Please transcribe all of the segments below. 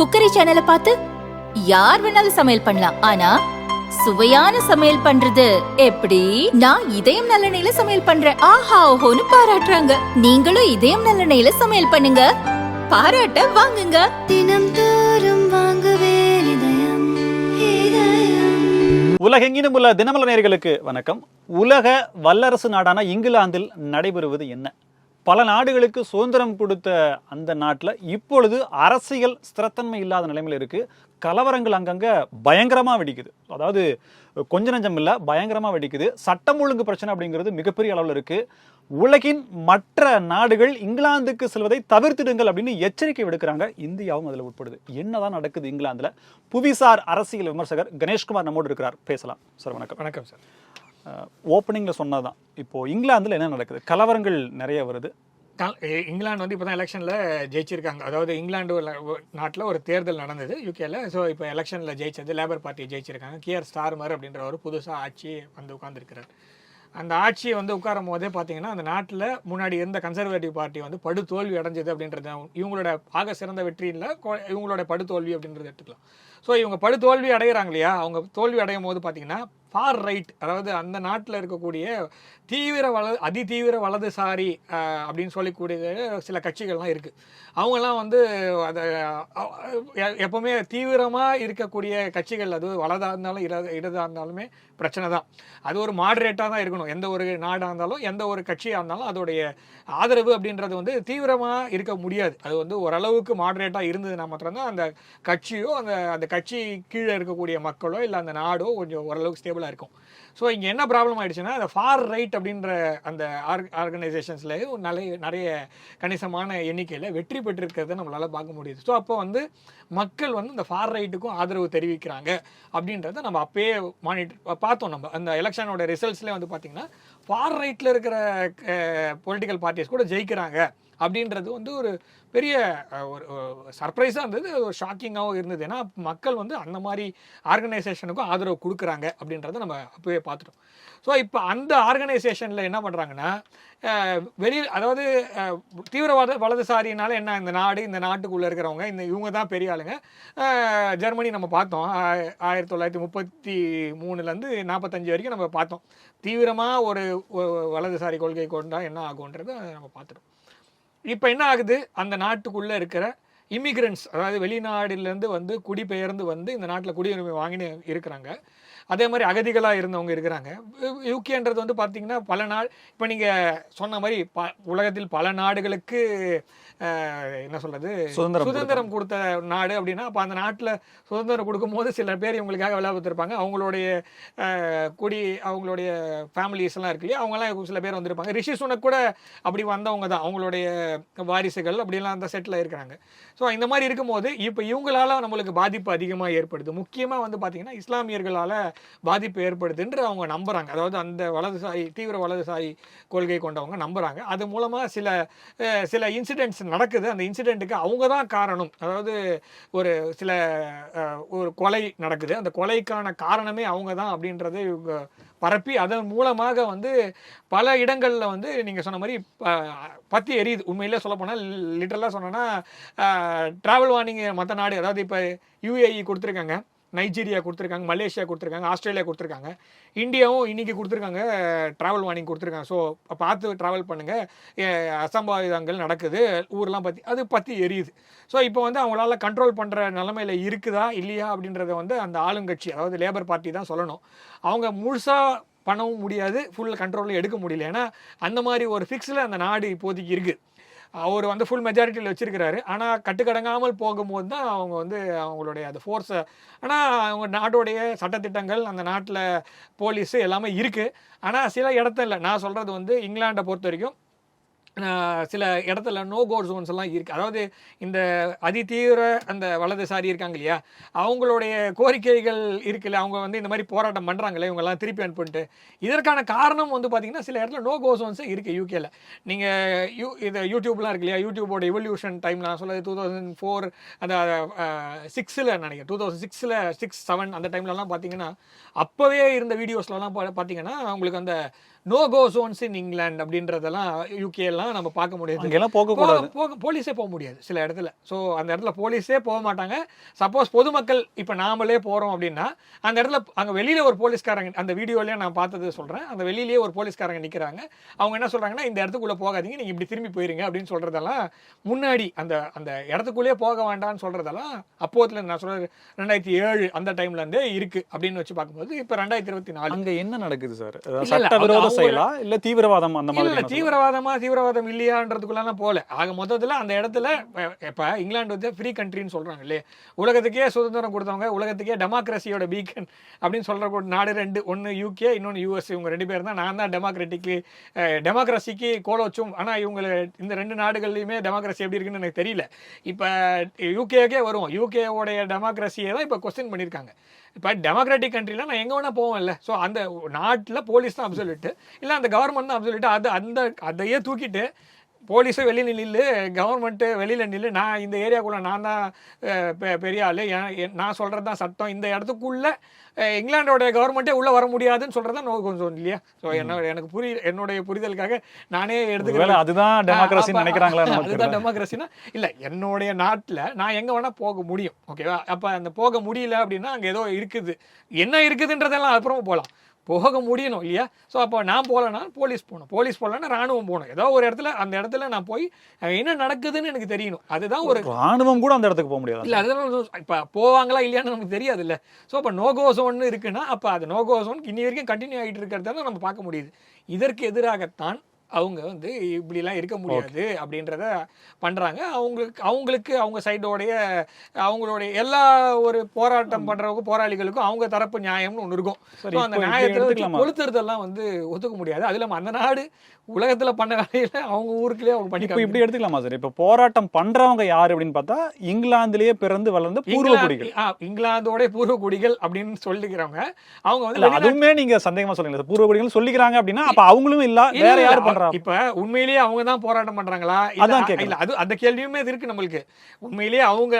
Cookery சேனலை பார்த்து யார் வேணாலும் சமையல் பண்ணலாம். ஆனா சுவையான சமையல் பண்றது எப்படி? நான் இதயம் நல்லெண்ணெயில சமையல் பண்றேன். ஆஹா ஓஹோன்னு பாராட்டுறாங்க. நீங்களும் இதயம் நல்லெண்ணெயில சமையல் பண்ணுங்க. பாராட்ட வாங்குங்க. தினம் தோறும் வாங்குவே உலகெங்கிலும் உள்ள தினமலர் நேயர்களுக்கு வணக்கம். உலக வல்லரசு நாடான இங்கிலாந்தில் நடைபெறுவது என்ன? பல நாடுகளுக்கு சுதந்திரம் கொடுத்த அந்த நாட்டில் இப்பொழுது அரசியல் ஸ்திரத்தன்மை இல்லாத நிலைமையில் இருக்கு. கலவரங்கள் அங்கங்கே பயங்கரமாக வெடிக்குது. அதாவது கொஞ்ச நஞ்சம் இல்லை பயங்கரமாக வெடிக்குது. சட்டம் ஒழுங்கு பிரச்சனை அப்படிங்கிறது மிகப்பெரிய அளவில் இருக்கு. உலகின் மற்ற நாடுகள் இங்கிலாந்துக்கு செல்வதை தவிர்த்திடுங்கள் அப்படின்னு எச்சரிக்கை விடுக்கிறாங்க. இந்தியாவும் அதில் உட்படுது. என்னதான் நடக்குது இங்கிலாந்துல? புவிசார் அரசியல் விமர்சகர் கணேஷ்குமார் நம்மோடு இருக்கிறார். பேசலாம். சார் வணக்கம். வணக்கம் சார். ஓப்பனிங்கில் சொன்னதான். இப்போ இங்கிலாந்தில் என்ன நடக்குது? கலவரங்கள் நிறைய வருது. இங்கிலாந்து வந்து இப்போ தான் எலெக்ஷனில் ஜெயிச்சிருக்காங்க. அதாவது இங்கிலாந்து நாட்டில் ஒரு தேர்தல் நடந்தது யூகேல ஸோ இப்போ எலெக்ஷனில் ஜெயிச்சது லேபர் பார்ட்டி ஜெயிச்சிருக்காங்க. கியர் ஸ்டார்மர் அப்படின்ற ஒரு புதுசாக ஆட்சி வந்து உட்காந்துருக்கிறார் அந்த ஆட்சியை வந்து உட்காரும் போதே பார்த்தீங்கன்னா அந்த நாட்டில் முன்னாடி இருந்த கன்சர்வேட்டிவ் பார்ட்டி வந்து படு தோல்வி அடைஞ்சது அப்படின்றது இவங்களோட ஆக சிறந்த வெற்றியில் இவங்களோட படு தோல்வி அப்படின்றது எடுத்துக்கலாம். ஸோ இவங்க படு தோல்வி அடைகிறாங்க இல்லையா? அவங்க தோல்வி அடையும் போது பார்த்தீங்கன்னா ஃபார் ரைட் அதாவது அந்த நாட்டில் இருக்கக்கூடிய தீவிர வலது அதிதீவிர வலதுசாரி அப்படின்னு சொல்லக்கூடிய சில கட்சிகள்லாம் இருக்குது அவங்கெல்லாம் வந்து அதை எ- எப்பவுமே தீவிரமாக இருக்கக்கூடிய கட்சிகள். அது வலதாக இருந்தாலும் இட இடதாக இருந்தாலுமே பிரச்சனை தான். அது ஒரு மாடரேட்டாக தான் இருக்கணும். எந்த ஒரு நாடாக இருந்தாலும் எந்த ஒரு கட்சியாக இருந்தாலும் அதோடைய ஆதரவு அப்படின்றது வந்து தீவிரமாக இருக்க முடியாது. அது வந்து ஓரளவுக்கு மாடரேட்டாக இருந்ததுன்னா மாத்திரம்தான் அந்த கட்சியோ அந்த அந்த கட்சி கீழே இருக்கக்கூடிய மக்களோ இல்லை அந்த நாடோ கொஞ்சம் ஓரளவுக்கு ஸ்டேபிளாக இருக்கும். ஸோ இங்கே என்ன ப்ராப்ளம் ஆயிடுச்சுன்னா அந்த ஃபார் ரைட் அப்படின்ற அந்த ஆர் ஆர்கனைசேஷன்ஸில் நிறைய நிறைய கணிசமான எண்ணிக்கையில் வெற்றி பெற்றிருக்கிறத நம்மளால் பார்க்க முடியுது. ஸோ அப்போ வந்து மக்கள் வந்து இந்த ஃபார் ரைட்டுக்கும் ஆதரவு தெரிவிக்கிறாங்க அப்படின்றத நம்ம அப்பயே மானிட்டர் பார்த்தோம் நம்ம. அந்த எலெக்ஷனோட ரிசல்ட்ஸ்லேயே வந்து பார்த்திங்கன்னா ஃபார் ரைட்டில் இருக்கிற பொலிட்டிக்கல் பார்ட்டிஸ் கூட ஜெயிக்கிறாங்க. அப்படின்றது வந்து ஒரு பெரிய ஒரு சர்ப்ரைஸாக இருந்தது. ஒரு ஷாக்கிங்காகவும் இருந்தது. ஏன்னா மக்கள் வந்து அந்த மாதிரி ஆர்கனைசேஷனுக்கும் ஆதரவு கொடுக்குறாங்க அப்படின்றத நம்ம அப்பவே பார்த்துட்டோம். ஸோ இப்போ அந்த ஆர்கனைசேஷனில் என்ன பண்ணுறாங்கன்னா வெளியில் அதாவது தீவிரவாத வலதுசாரினால என்ன இந்த நாடு இந்த நாட்டுக்குள்ளே இருக்கிறவங்க இந்த இவங்க தான் பெரிய ஆளுங்க. ஜெர்மனி நம்ம பார்த்தோம். ஆயிரத்தி தொள்ளாயிரத்தி முப்பத்தி மூணுலேருந்து நாற்பத்தஞ்சு வரைக்கும் நம்ம பார்த்தோம். தீவிரமாக ஒரு வலதுசாரி கொள்கை கொண்டா என்ன ஆகுன்றதை நம்ம பார்த்துட்டோம். இப்போ என்ன ஆகுது? அந்த நாட்டுக்குள்ளே இருக்கிற இமிக்ரெண்ட்ஸ் அதாவது வெளிநாடுலேருந்து வந்து குடிபெயர்ந்து வந்து இந்த நாட்டில் குடியுரிமை வாங்கினு இருக்கிறாங்க. அதே மாதிரி அகதிகளாக இருந்தவங்க இருக்கிறாங்க. யூகேன்றது வந்து பார்த்தீங்கன்னா பல நாள் இப்போ நீங்கள் சொன்ன மாதிரி ப உலகத்தில் பல நாடுகளுக்கு என்ன சொல்கிறது சுதந்திரம் சுதந்திரம் கொடுத்த நாடு அப்படின்னா அப்போ அந்த நாட்டில் சுதந்திரம் கொடுக்கும்போது சில பேர் இவங்களுக்காக வேலை பார்த்துருப்பாங்க அவங்களுடைய குடி அவங்களுடைய ஃபேமிலிஸ் எல்லாம் இருக்கு இல்லையா அவங்கெல்லாம் சில பேர் வந்திருப்பாங்க. ரிஷி சுனக் கூட அப்படி வந்தவங்க தான். அவங்களுடைய வாரிசுகள் அப்படிலாம் அந்த செட்டில் இருக்கிறாங்க. ஸோ இந்த மாதிரி இருக்கும்போது இப்போ இவங்களால நம்மளுக்கு பாதிப்பு அதிகமாக ஏற்படுது. முக்கியமாக வந்து பார்த்தீங்கன்னா இஸ்லாமியர்களால் பாதிப்பு ஏற்படுதுன்ற அவங்க நம்புகிறாங்க அதாவது அந்த வலதுசாரி தீவிர வலதுசாரி கொள்கை கொண்டவங்க நம்புகிறாங்க அது மூலமாக சில சில இன்சிடென்ட்ஸ் நடக்குது. அந்த இன்சிடென்ட்டுக்கு அவங்க தான் காரணம். அதாவது ஒரு சில ஒரு கொலை நடக்குது. அந்த கொலைக்கான காரணமே அவங்க தான் அப்படின்றத இவங்க பரப்பி அதன் மூலமாக வந்து பல இடங்களில் வந்து நீங்கள் சொன்ன மாதிரி பற்றி எரியுது. உண்மையிலே சொல்லப்போனால் லிட்டரலாக சொன்னோன்னா ட்ராவல் வார்னிங் மற்ற நாடு அதாவது இப்போ யுஏஇ கொடுத்துருக்காங்க. நைஜீரியா கொடுத்துருக்காங்க மலேசியா கொடுத்துருக்காங்க ஆஸ்திரேலியா கொடுத்துருக்காங்க. இந்தியாவும் இன்னைக்கு கொடுத்துருக்காங்க ட்ராவல் வார்னிங் கொடுத்துருக்காங்க. ஸோ பார்த்து ட்ராவல் பண்ணுங்கள் அசம்பாவிதங்கள் நடக்குது. ஊர்லாம் பற்றி அது பற்றி எரியுது. ஸோ இப்போ வந்து அவங்களால கண்ட்ரோல் பண்ணுற நிலமையில் இருக்குதா இல்லையா அப்படின்றத வந்து அந்த ஆளுங்கட்சி அதாவது லேபர் பார்ட்டி தான் சொல்லணும். அவங்க முழுசாக பண்ணவும் முடியாது ஃபுல் கண்ட்ரோலில் எடுக்க முடியல. ஏன்னா அந்த மாதிரி ஒரு ஃபிக்ஸில் அந்த நாடு இப்போதைக்கு இருக்குது அவர் வந்து ஃபுல் மெஜாரிட்டியில் வச்சிருக்கிறாரு. ஆனால் கட்டுக்கடங்காமல் போகும்போது தான் அவங்க வந்து அவங்களுடைய அந்த ஃபோர்ஸை ஆனால் அவங்க நாட்டுடைய சட்டத்திட்டங்கள் அந்த நாட்டில் போலீஸு எல்லாமே இருக்குது ஆனால் சில இடத்துல நான் சொல்கிறது வந்து இங்கிலாண்டை பொறுத்த வரைக்கும் சில இடத்துல நோ கோ ஜோன்ஸ் எல்லாம் இருக்குது அதாவது இந்த அதிதீவிர அந்த வலதுசாரி இருக்காங்க இல்லையா அவங்களுடைய கோரிக்கைகள் இருக்குல்ல அவங்க வந்து இந்த மாதிரி போராட்டம் பண்ணுறாங்களே இவங்கெல்லாம் திருப்பி அனுப்பிட்டு இதற்கான காரணம் வந்து பார்த்தீங்கன்னா சில இடத்துல நோ கோ ஜோன்ஸே இருக்குது யூகேல நீங்கள் யூ இது யூடியூப்லாம் இருக்கு இல்லையா யூடியூபோட எவல்யூஷன் டைம் நான் சொல்றது டூ தௌசண்ட் ஃபோர் அந்த சிக்ஸில் நினைக்கிறேன். டூ தௌசண்ட் சிக்ஸில் சிக்ஸ் செவன் அந்த டைம்லலாம் பார்த்தீங்கன்னா அப்போவே இருந்த வீடியோஸ்லலாம் பார்த்தீங்கன்னா உங்களுக்கு அந்த no go zones in England அப்படின்றதெல்லாம் யூகே எல்லாம் நம்ம பார்க்க முடியாது. அங்கெல்லாம் போகக்கூடாது போக போலீஸே போக முடியாது சில இடத்துல. ஸோ அந்த இடத்துல போலீஸே போக மாட்டாங்க. சப்போஸ் பொதுமக்கள் இப்போ நாமளே போகிறோம் அப்படின்னா அந்த இடத்துல அங்கே வெளியில் ஒரு போலீஸ்காரங்க அந்த வீடியோலயே நான் பார்த்தது சொல்கிறேன் அந்த வெளியிலேயே ஒரு போலீஸ்காரங்க நிற்கிறாங்க அவங்க என்ன சொல்கிறாங்கன்னா இந்த இடத்துக்குள்ளே போகாதீங்க. நீங்கள் இப்படி திரும்பி போயிருங்க. அப்படின்னு சொல்கிறதெல்லாம் முன்னாடி அந்த அந்த இடத்துக்குள்ளேயே போக வேண்டாம்னு சொல்கிறதெல்லாம் அப்போதுல நான் சொல்கிறது ரெண்டாயிரத்தி ஏழு அந்த டைம்லேருந்தே இருக்குது அப்படின்னு வச்சு பார்க்கும்போது இப்போ ரெண்டாயிரத்தி இருபத்தி நாலு. அங்க என்ன நடக்குது சார்? சட்டவிரோத செயலா இல்ல தீவிரவாதம் அந்த இல்ல இல்ல மாதிரி தீவிரவாதமா தீவிரவாதம் இல்லையான்றதுக்குள்ளலாம் போல ஆக மொத்தத்துல அந்த இடத்துல இப்ப இங்கிலாந்து வந்து ஃப்ரீ கண்ட்ரின்னு சொல்றாங்க இல்லையா? உலகத்துக்கே சுதந்திரம் கொடுத்தவங்க உலகத்துக்கே டெமோக்ரஸியோட பீக்கன் அப்படின்னு சொல்ற நாடு ரெண்டு ஒன்னு யூகே இன்னொன்னு யூஎஸ் இவங்க ரெண்டு பேர் தான். நான் தான் டெமோக்ராட்டிக்கு டெமோக்ரஸிக்கு கோலோச்சும் ஆனா இவங்க இந்த ரெண்டு நாடுகள்லையுமே டெமோக்ரஸி எப்படி இருக்குன்னு எனக்கு தெரியல. இப்ப யூகேக்கே வருவோம். யூகேவோடைய டெமோக்ரஸியை தான் இப்ப கொஸ்டின் பண்ணியிருக்காங்க. இப்போ டெமோக்ராட்டிக் கண்ட்ரினா நான் எங்கே வேணால் போவேன்ல. ஸோ அந்த நாட்டில் போலீஸ் தான் அப்சல்யூட்டு இல்லை அந்த கவர்மெண்ட் தான் அப்சல்யூட்டு அது அந்த அதையே தூக்கிட்டு போலீஸும் வெளியில் நில்லு கவர்மெண்ட்டு வெளியில் நில்லு. நான் இந்த ஏரியாக்குள்ளே நான் தான் பெரிய ஆள். நான் சொல்கிறது தான் சட்டம் இந்த இடத்துக்குள்ளே இங்கிலாண்டோட கவர்மெண்ட்டே உள்ளே வர முடியாதுன்னு சொல்கிறது தான் கொஞ்சம் இல்லையா? ஸோ என்ன எனக்கு புரிய என்னுடைய புரிதலுக்காக நானே எடுத்துக்கிறேன் அதுதான் டெமோக்ரஸின்னு அப்ப- நினைக்கிறாங்களா அதுதான். டெமோக்ரஸினா இல்ல என்னுடைய நாட்டுல நான் எங்க வேணா போக முடியும் ஓகேவா அப்ப அந்த போக முடியல அப்படின்னா அங்க ஏதோ இருக்குது. என்ன இருக்குதுன்றதெல்லாம் அப்புறமா போகலாம் போக முடியணும் இல்லையா? ஸோ அப்போ நான் போகலன்னா போலீஸ் போகணும். போலீஸ் போகலன்னா ராணுவம் போகணும். ஏதோ ஒரு இடத்துல அந்த இடத்துல நான் போய் என்ன நடக்குதுன்னு எனக்கு தெரியணும். அதுதான் ஒரு ராணுவம் கூட அந்த இடத்துக்கு போக முடியாது. இல்ல அதுதான் இப்போ போவாங்களா இல்லையான்னு நமக்கு தெரியாது இல்ல ஸோ அப்போ நோகோ ஜோன் இருக்குன்னா அப்போ அது நோகோ ஜோன் இன்னி வரைக்கும் கண்டினியூ ஆகிட்டு இருக்கிறதால நம்ம பார்க்க முடியுது. இதற்கு எதிராகத்தான் அவங்க வந்து இப்படிலாம் இருக்க முடியாது அப்படின்றத பண்றாங்க. அவங்களுக்கு அவங்களுக்கு அவங்க சைடோடைய அவங்களுடைய எல்லா ஒரு போராட்டம் பண்றவங்க போராளிகளுக்கும் அவங்க தரப்பு நியாயம்னு ஒன்று இருக்கும். So, அந்த நியாயத்தை? கொளுத்துறதெல்லாம் வந்து ஒத்துக்க முடியாது. அது இல்லாம அந்த நாடு உலகத்துல பண்ண வேலையில அவங்க ஊருக்குள்ளேயே அவங்க பண்ணி இப்போ இப்படி எடுத்துக்கலாமா சார்? இப்போ போராட்டம் பண்றவங்க யாரு அப்படின்னு பார்த்தா இங்கிலாந்துலயே பிறந்து வளர்ந்த பூர்வ குடிகள். இங்கிலாந்தோட பூர்வ குடிகள் அப்படின்னு சொல்லிக்கிறவங்க. அவங்க வந்து அதுவுமே நீங்க சந்தேகமா சொல்லுங்க பூர்வ குடிகள் சொல்லிக்கிறாங்க அப்படின்னா அப்ப அவங்களும் இல்ல வேற யாரு பண்றாங்க இப்ப உண்மையிலேயே அவங்க தான் போராட்டம் பண்றாங்களா? அதான். இல்ல அது அந்த கேள்வியுமே இது இருக்கு நம்மளுக்கு. உண்மையிலேயே அவங்க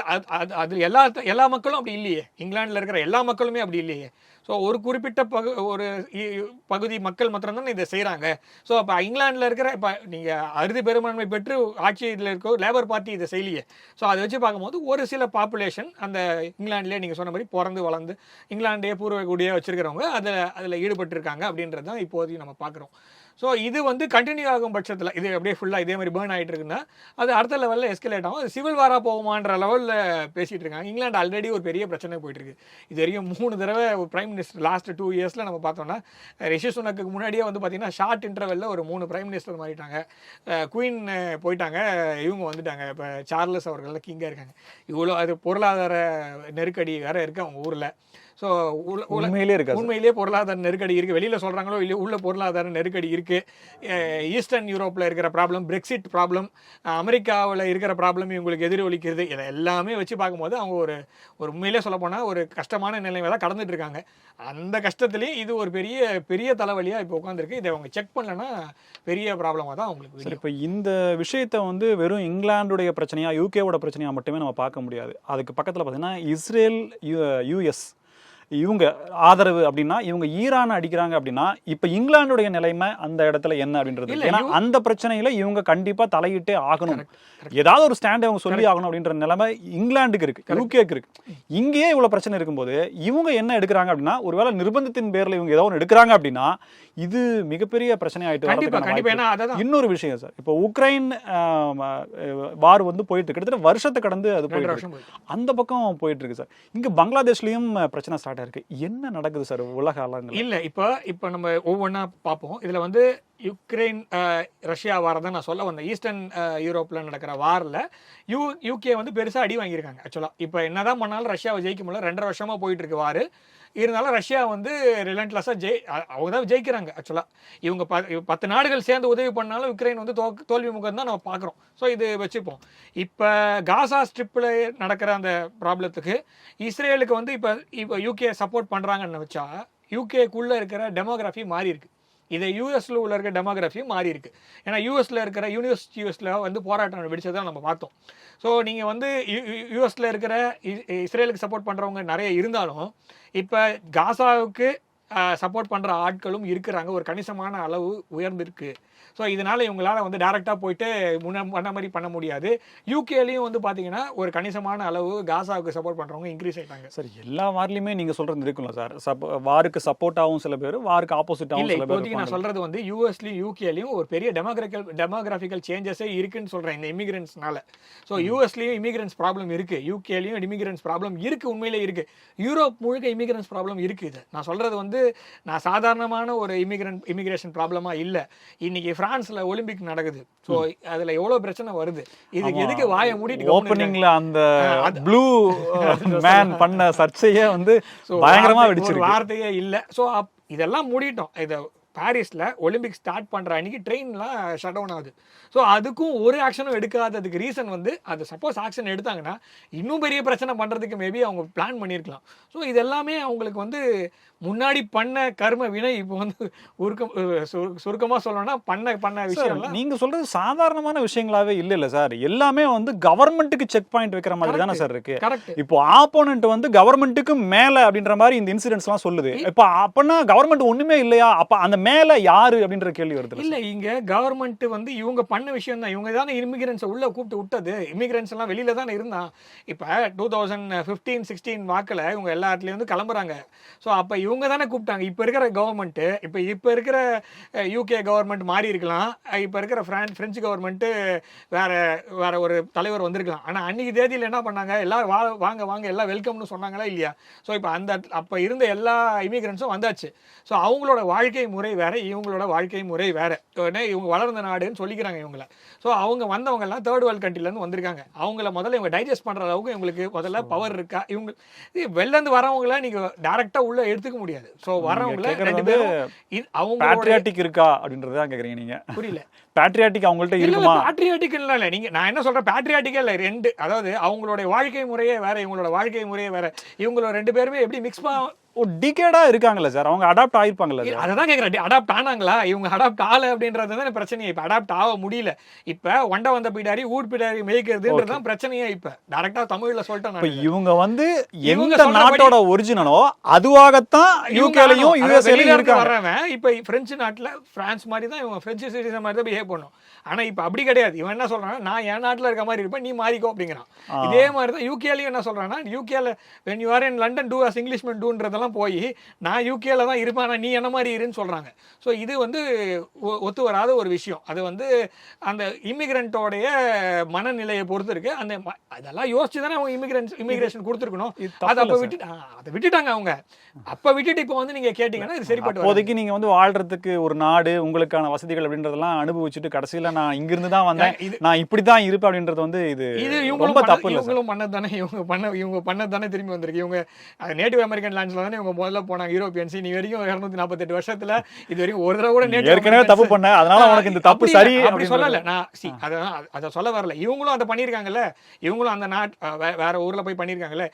அது எல்லா எல்லா மக்களும் அப்படி இல்லையே. இங்கிலாந்துல இருக்கிற எல்லா மக்களுமே அப்படி இல்லையே. ஸோ ஒரு குறிப்பிட்ட பகு ஒரு இ- பகுதி மக்கள் மாத்திரம் இதை செய்கிறாங்க ஸோ அப்போ இங்கிலாந்தில் இருக்கிற இப்போ நீங்கள் அறுதி பெரும்பான்மை பெற்று ஆட்சியில் இருக்கோ லேபர் பார்ட்டி இதை செய்யலையே. ஸோ அதை வச்சு பார்க்கும்போது ஒரு சில பாப்புலேஷன் அந்த இங்கிலாந்துலேயே நீங்கள் சொன்ன மாதிரி பிறந்து வளர்ந்து இங்கிலாண்டே பூர்வ குடியே அதில் அதில் ஈடுபட்டிருக்காங்க அப்படின்றது தான் இப்போதைக்கு நம்ம பார்க்குறோம். ஸோ இது வந்து கண்டினியூ ஆகும் பட்சத்தில். இது அப்படியே ஃபுல்லாக இதே மாதிரி பேர்ன் ஆகிட்டு இருக்குன்னா அது அடுத்த லெவலில் எஸ்கலேட் ஆகும். அது சிவில் வாரா போகுமான்ற லெவலில் பேசிகிட்டு இருக்காங்க. இங்கிலாந்து ஆல்ரெடி ஒரு பெரிய பிரச்சனை போயிட்டு இருக்கு இது வரைக்கும் மூணு தடவை பிரைம் மினிஸ்டர் லாஸ்ட் டூ இயர்ஸில் நம்ம பார்த்தோம்னா ரிஷி சுனக்கு முன்னாடியே வந்து பார்த்தீங்கன்னா ஷார்ட் இன்டர்வெல்ல ஒரு மூணு பிரைம் மினிஸ்டர் மாறிட்டாங்க. குயின் போயிட்டாங்க. இவங்க வந்துட்டாங்க. இப்போ சார்லஸ் அவர்கள்லாம் கிங்காக இருக்காங்க. இவ்வளோ அது பொருளாதார நெருக்கடி வேறு இருக்குது அவங்க ஊரில். ஸோ உண்மையிலே இருக்கா? உண்மையிலேயே பொருளாதார நெருக்கடி இருக்கு. வெளியில சொல்றாங்களோ இல்லையோ உள்ள பொருளாதார நெருக்கடி இருக்கு. அஹ் ஈஸ்டர்ன் யூரோப்ல இருக்கிற ப்ராப்ளம் பிரெக்சிட் ப்ராப்ளம் அமெரிக்காவில் இருக்கிற ப்ராப்ளம் இவங்களுக்கு எதிரொலிக்கிறது. இதை எல்லாமே வச்சு பார்க்கும்போது அவங்க ஒரு ஒரு உண்மையிலே சொல்ல போனா ஒரு கஷ்டமான நிலைமை தான் கடந்துட்டு இருக்காங்க. அந்த கஷ்டத்துலயும் இது ஒரு பெரிய பெரிய தலைவலியா இப்போ உட்காந்துருக்கு இதை அவங்க செக் பண்ணலன்னா பெரிய ப்ராப்ளமாக தான் அவங்களுக்கு இப்போ இந்த விஷயத்தை வந்து வெறும் இங்கிலாந்துடைய பிரச்சனையா யூகேவோட பிரச்சனையா மட்டுமே நம்ம பார்க்க முடியாது. அதுக்கு பக்கத்துல பார்த்தீங்கன்னா இஸ்ரேல் யூஎஸ் இவங்க ஆதரவு அப்படின்னா இவங்க ஈரானை அடிக்கிறாங்க அப்படின்னா இப்ப இங்கிலாந்துடைய நிலைமை அந்த இடத்துல என்ன அப்படின்றது? ஏன்னா அந்த பிரச்சனையில இவங்க கண்டிப்பா தலையிட்டே ஆகணும். ஏதாவது ஒரு ஸ்டாண்ட் அவங்க சொல்லி ஆகணும் அப்படின்ற நிலைமை இங்கிலாந்துக்கு இருக்கு யூகேக்கு இருக்கு. இங்கேயே இவ்வளவு பிரச்சனை இருக்கும்போது இவங்க என்ன எடுக்கிறாங்க அப்படின்னா ஒருவேளை நிர்பந்தத்தின் பேர்ல இவங்க ஏதோ ஒன்று எடுக்கிறாங்க அப்படின்னா இது மிகப்பெரிய பிரச்சனை ஆயிட்டு இன்னொரு விஷயம் சார் இப்போ உக்ரைன் வார் வந்து போயிட்டு இருக்கு. கிட்டத்தட்ட வருஷத்தை கடந்து அது போயிட்டு அந்த பக்கம் போயிட்டு இருக்கு சார். இங்க பங்களாதேஷ்லயும் பிரச்சனை ஸ்டார்ட் இருக்கு. என்ன நடக்குது சார் உலக அளவில். இல்ல இப்போ இப்போ நம்ம ஒவ்வொன்றா பார்ப்போம். இதுல வந்து யுக்ரைன் ரஷ்யா வார தான் நான் சொல்ல வந்தேன். ஈஸ்டர்ன் யூரோப்பில் நடக்கிற வாரில் யூ யூகே வந்து பெருசாக அடி வாங்கியிருக்காங்க ஆக்சுவலாக இப்போ என்ன தான் பண்ணாலும் ரஷ்யாவை ஜெயிக்க முடியல ரெண்டரை வருஷமாக போயிட்டுருக்கு வார். இருந்தாலும் ரஷ்யா வந்து ரிலண்ட்லெஸ்ஸாக ஜெய் அவங்க தான் ஜெயிக்கிறாங்க ஆக்சுவலாக இவங்க ப பத்து நாடுகள் சேர்ந்து உதவி பண்ணாலும் யுக்ரைன் வந்து தோ தோல்வி முகம் தான் நம்ம பார்க்குறோம். ஸோ இது வச்சுப்போம். இப்போ காசா ஸ்ட்ரிப்பில் நடக்கிற அந்த ப்ராப்ளத்துக்கு இஸ்ரேலுக்கு வந்து இப்போ இப்போ யூகே சப்போர்ட் பண்ணுறாங்கன்னு வச்சா யூகேக்குள்ளே இருக்கிற டெமோகிராஃபி மாறி இருக்குது இதை யூஎஸ்ல உள்ள இருக்க டெமோகிராஃபியும் மாறி இருக்கு ஏன்னா யூஎஸ்ல இருக்கிற யூனிவர்சிட்டி யூஎஸ்ல வந்து போராட்டம் வெடிச்சதை நம்ம பார்த்தோம். ஸோ நீங்கள் வந்து யூஎஸ்ல இருக்கிற இ- இஸ்ரேலுக்கு சப்போர்ட் பண்ணுறவங்க நிறைய இருந்தாலும் இப்போ காசாவுக்கு சப்போர்ட் பண்ணுற ஆட்களும் இருக்கிறாங்க. ஒரு கணிசமான அளவு உயர்ந்திருக்கு. ஸோ இதனால இவங்களால வந்து டைரக்டா போயிட்டு முன்ன பண்ண மாதிரி பண்ண முடியாது. யூகேலையும் வந்து பாத்தீங்கன்னா ஒரு கணிசமான அளவு காசாவுக்கு சப்போர்ட் பண்றவங்க இன்க்ரீஸ் ஆயிட்டாங்க. சார் எல்லா வார்லையுமே நீங்க சொல்றது இருக்குல்ல சார். சப்போ வாருக்கு சப்போர்ட்டாகவும் சில பேர் வாருக்கு ஆப்போசிட்டாகவும் சில பேர் இப்போதைக்கு நான். சொல்றது வந்து யூஎஸ்லயும் யூகேலையும் ஒரு பெரிய டெமோகிராபிக்கல் டெமோகிராபிக்கல் சேஞ்சஸே இருக்குன்னு சொல்றேன் இந்த இமிகிரன்ஸ்னால ஸோ யூஎஸ்லயும் இமிகிரன்ஸ் ப்ராப்ளம் இருக்கு. யூகேலையும் இமிகிரன்ஸ் ப்ராப்ளம் இருக்கு உண்மையிலே இருக்கு. யூரோப் முழுக்க இமிகிரன்ஸ் ப்ராப்ளம் இருக்கு இது. நான் சொல்றது வந்து நான் சாதாரணமான ஒரு இமிகிரன் இமிகிரேஷன் ப்ராப்ளமா இல்ல. இன்னைக்கு பிரான்ஸ்ல ஒலிம்பிக் நடக்குது. ஸோ அதுல எவ்வளவு பிரச்சனை வருது? இதுக்கு. எதுக்கு வாயை மூடிட்டு? ஓப்பனிங்ல அந்த ப்ளூ மேன் பண்ண சர்ச்சையே வந்து பயங்கரமா வெடிச்சிருக்கு. வார்த்தையே இல்ல. ஸோ இதெல்லாம் மூடிட்டோம். இதை பாரிஸ்ல ஒலிம்பிக் ஸ்டார்ட் பண்ற அன்னைக்கு ட்ரெயின்லாம் ஷட் டவுன் ஆகுது. ஸோ அதுக்கும் ஒரு ஆக்ஷனும் எடுக்காததுக்கு ரீசன் வந்து அது சப்போஸ் ஆக்ஷன் எடுத்தாங்கன்னா இன்னும் பெரிய பிரச்சனை பண்றதுக்கு மேபி அவங்க பிளான் பண்ணியிருக்கலாம் ஸோ இது எல்லாமே அவங்களுக்கு வந்து முன்னாடி பண்ண கர்ம வினை இப்போ வந்து உருக்கம் அஹ் சுரு- சுருக்கமா சொல்லணும்னா பண்ண பண்ண விஷயம் நீங்க சொல்றது சாதாரணமான விஷயங்களாவே இல்ல இல்ல சார். எல்லாமே வந்து கவர்மெண்ட்டுக்கு செக் பாயிண்ட் வைக்கிற மாதிரி தானே சார் இருக்கு. கரெக்ட் இப்போ ஆப்போனன்ட் வந்து கவர்மெண்ட்டுக்கு மேல அப்படின்ற மாதிரி இந்த இன்சிடென்ட்ஸ்லாம் சொல்லுது. இப்போ அப்பனா கவர்மெண்ட் ஒண்ணுமே இல்லையா? அப்ப அந்த மேல யாரு அப்படின்ற கேள்வி வருது இல்ல இங்க கவர்மெண்ட் வந்து இவங்க பண்ண விஷயம் தான் இவங்க தானே இமிகிரன்ஸ் உள்ள கூப்பிட்டு விட்டது இமிகிரன்ஸ் எல்லாம் வெளியில தானே இருந்தான். இப்ப டூ தௌசண்ட் ஃபிஃப்டீன் சிக்ஸ்டீன் வாக்குல இவங்க எல்லா இடத்துலயும் இருந்து கிளம்புறாங்க. ஸோ அப்ப இவங்க தானே கூப்பிட்டாங்க. இப்ப இருக்கிற கவர்மெண்ட் இப்ப இப்ப இருக்கிற யூகே கவர்மெண்ட் மாறி இருக்கலாம். இப்ப இருக்கிற பிரான்ஸ் பிரெஞ்சு கவர்மெண்ட் வேற வேற ஒரு தலைவர் வந்திருக்கலாம். ஆனா அன்னைக்கு தேதியில என்ன பண்ணாங்க? எல்லாரும் வா வாங்க வாங்க எல்லாம் வெல்கம்னு சொன்னாங்களா இல்லையா? ஸோ இப்போ அந்த அப்போ இருந்த எல்லா இமிகிரன்ஸும் வந்தாச்சு. ஸோ அவங்களோட வாழ்க்கை முறை வேற இவங்களோட வாழ்க்கை முறை வேற. உடனே இவங்க வளர்ந்த நாடுன்னு சொல்லிக்கிறாங்க இவங்கள. ஸோ அவங்க வந்தவங்க எல்லாம் தேர்ட் வேர்ல்ட் கண்ட்ரிலேருந்து வந்திருக்காங்க. அவங்கள முதல்ல இவங்க டைஜஸ்ட் பண்ற அளவுக்கு இவங்களுக்கு முதல்ல பவர் இருக்கா? இவங்க இது வெளில இருந்து வரவங்கள நீங்க டைரக்டா உள்ள எடுத்துக்க முடியாது. ஸோ வரவங்கள ரெண்டு பேரும் அவங்களோட பேட்ரியாட்டிக் இருக்கா அப்படின்றத கேக்குறீங்க நீங்க. புரியல. பேட்ரியாட்டிக் அவங்கள்ட்ட இல்ல இருக்குமா? பேட்ரியாட்டிக் இல்ல. நீங்க நான் என்ன சொல்றேன்? பேட்ரியாட்டிக்கே இல்ல ரெண்டு. அதாவது அவங்களுடைய வாழ்க்கை முறையே வேற இவங்களோட வாழ்க்கை முறையே வேற. இவங்களோட ரெண்டு பேருமே எப்படி மிக்ஸ் ஒரு டிகேடா இருக்காங்கல்ல சார். அவங்க அடாப்ட் ஆயிருப்பாங்கல்ல இல்ல, அததான் கேக்குறேன். அடாப்ட் ஆனாங்களா? இவங்க அடாப்ட் ஆகல அப்படின்றது தான் பிரச்சனையே. இப்ப அடாப்ட் ஆக முடியல. இப்ப வண்ட வந்த பிடாரி ஊர் பிடாரி மேய்க்கிறதுன்றது தான் பிரச்சனையே இப்ப. டைரக்டா தமிழ்ல சொல்லிட்டேன் இவங்க வந்து எந்த நாட்டோட ஒரிஜினலோ அதுவாகத்தான் யூகேலையும் யூஎஸ்ஏலையும் இருக்காங்க. வர்றவன் இப்ப பிரெஞ்சு நாட்டுல பிரான்ஸ் மாதிரி தான் இவங்க பிரெஞ்சு சிட்டிசன் மாதிரி தான் பிஹேவ் பண்ணும். ஆனா இப்ப அப்படி கிடையாது. இவன் என்ன சொல்றான் நான் என் நாட்டுல இருக்க மாதிரி இருப்பேன் நீ மாறிக்கோ அப்படிங்கிறான். இதே மாதிரி தான் யூகேலையும் என்ன சொல்றான்னா யூகேல when you are in London do as Englishmen டூன்றதெல்லாம் போய் நான் யூகேல தான் இருப்பேன் நீ என்ன மாதிரி இருன்னு சொல்றாங்க. ஸோ இது வந்து ஒத்து வராத ஒரு விஷயம். அது வந்து அந்த இமிகிரண்ட்டோடைய மனநிலையை பொறுத்து இருக்கு. அந்த அதெல்லாம் யோசிச்சு தானே அவங்க இமிகிரன்ஸ் இமிகிரேஷன் கொடுத்துருக்கணும். அதை அப்ப ஆ, அதை விட்டுட்டாங்க அவங்க. அப்ப விட்டுட்டு இப்போ வந்து நீங்க கேட்டீங்கன்னா இது சரிப்பட்டு வராது. அப்போதைக்கு நீங்க வந்து வாழ்றதுக்கு ஒரு நாடு உங்களுக்கான வசதிகள் அப்படின்றதெல்லாம் அனுபவிச்சுட்டு கடைசியில நான் இங்கிருந்து தான் வந்தேன். இது நான் இப்படிதான் இருப்பேன் அப்படின்றது வந்து இது இது இவங்களும் தப்பு இவங்களும் பண்ணது தானே இவங்க பண்ண இவங்க பண்ணது தானே திரும்பி வந்திருக்கு. இவங்க நேட்டிவ் அமெரிக்கன் லேண்ட்ஸ்ல தானே இவங்க முதல்ல போனாங்க. யூரோப்பியன்ஸ் நீ வரைக்கும் இருநூத்தி நாற்பத்தெட்டு வருஷத்துல இது வரைக்கும் ஒரு தடவை கூட ஏற்கனவே தப்பு பண்ண. அதனால உனக்கு இந்த தப்பு சரி அப்படி. சொல்லல. நான் சி அதான் அதை சொல்ல வரல. இவங்களும் அதை பண்ணியிருக்காங்கல்ல இவங்களும் அந்த நாட் வேற ஊர்ல போய் பண்ணியிருக்காங்கல்ல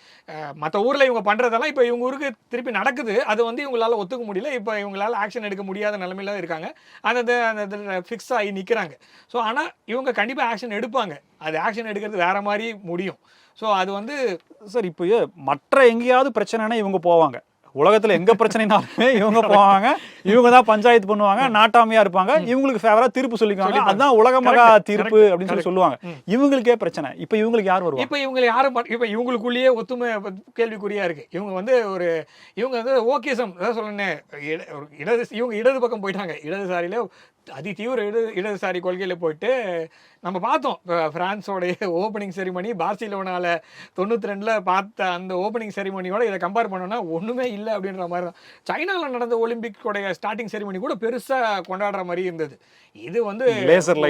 மத்த ஊர்ல இவங்க பண்றதெல்லாம் இப்போ இவங்க ஊருக்கு திருப்பி நடக்குது. அது வந்து இவங்களால ஒத்துக்க முடியல. இப்போ இவங்களால ஆக்ஷன் எடுக்க முடியாத நிலைமையில இருக்காங்க. அந்த அந்த ஃபிக்ஸ் ஆகி நிக்கிறாங்க. ஸோ ஆனா இவங்க கண்டிப்பா ஆக்ஷன் எடுப்பாங்க. அது ஆக்ஷன் எடுக்கிறது வேற மாதிரி முடியும். ஸோ அது வந்து சார் இப்போ மற்ற எங்கேயாவது பிரச்சனைனா இவங்க போவாங்க. உலகத்துல எங்க பிரச்சனைனாலுமே இவங்க போவாங்க. இவங்க தான் பஞ்சாயத்து பண்ணுவாங்க நாட்டாமையா இருப்பாங்க. இவங்களுக்கு ஃபேவரா தீர்ப்பு சொல்லிக்குவாங்க. அதுதான் உலக மகா தீர்ப்பு அப்படின்னு சொல்லி. சொல்லுவாங்க. இவங்களுக்கே பிரச்சனை. இப்போ இவங்களுக்கு யார் வருவாங்க? இப்போ இவங்க யாரும் இப்போ இவங்களுக்குள்ளேயே ஒத்துமை ப- கேள்விக்குறியா இருக்கு. இவங்க வந்து ஒரு இவங்க வந்து ஓகேசம் அதான் ஒரு இடது இவங்க இடது பக்கம் போயிட்டாங்க. இடதுசாரியில அதி தீவிர இட இடதுசாரி கொள்கையில போயிட்டு நம்ம பார்த்தோம் இப்ப பிரான்ஸோடைய ஓப்பனிங் செரிமனி பார்சிலோனால தொண்ணூத்தி ரெண்டுல பார்த்த அந்த ஓப்பனிங் செரிமனியோட இதை கம்பேர் பண்ணோம்னா ஒண்ணுமே இல்லை அப்படின்ற மாதிரி தான் சைனால நடந்த ஒலிம்பிக்கோடைய ஸ்டார்டிங் செரிமனி கூட பெருசா கொண்டாடுற மாதிரி இருந்தது. இது வந்து லேசர்.